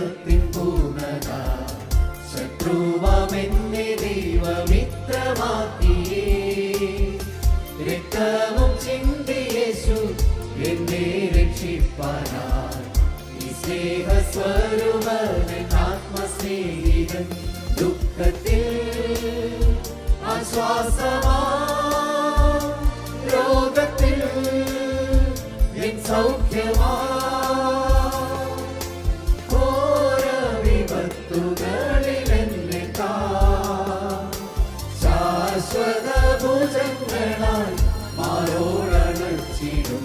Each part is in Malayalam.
സ്നേഹത്തിൻ പൂർണത ശത്രുവാമെന്നെ ദൈവമിത്രമാക്കിയേ. രക്തവും ചിന്തിയേശു എന്നെ രക്ഷിപ്പാനായി. സ്നേഹസ്വരൂപൻ ആത്മസ്നേഹിതൻ ദുഃഖത്തിൽ ആശ്വാസമാ. രോഗത്തിൽ സൗഖ്യമാ. മാറോടണച്ചിടും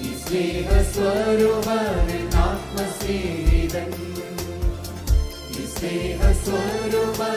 ഈ സ്നേഹസ്വരൂപൻ ഈ സ്നേഹസ്വരൂപൻ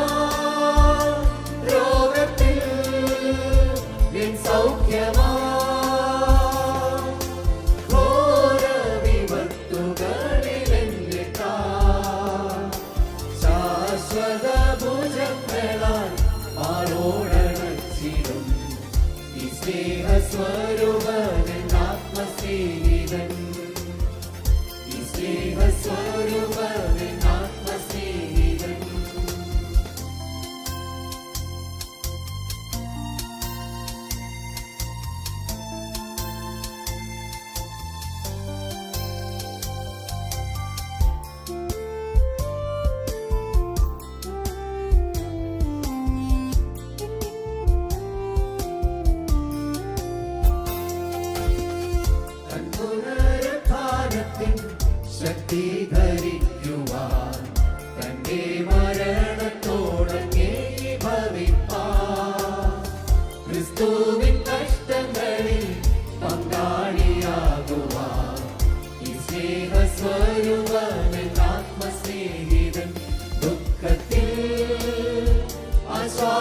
ഈ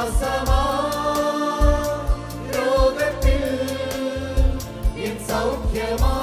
ആശ്വാസമാ രോഗത്തിൽ എൻ സൗഖ്യമാ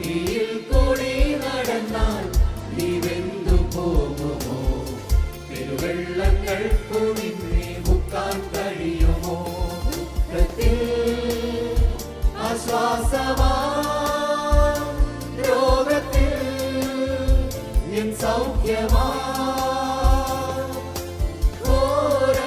തീയിൽ കൂടി നടന്നാൽ നീ വെന്തു പോകുമോ? പെരുവെള്ളങ്ങൾക്കു നിന്നെ മുക്കാൻ കഴിയുമോ? ദുഃഖത്തിൽ ആശ്വാസമാ. രോഗത്തിൽ എൻ സൗഖ്യമാ. ഘോര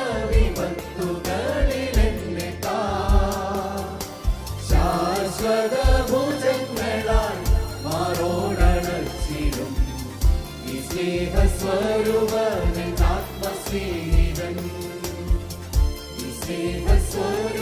സ്നേഹസ്വരൂപൻ ആത്മസ്നേഹിതൻ. ഈ സ്നേഹസ്വരൂപൻ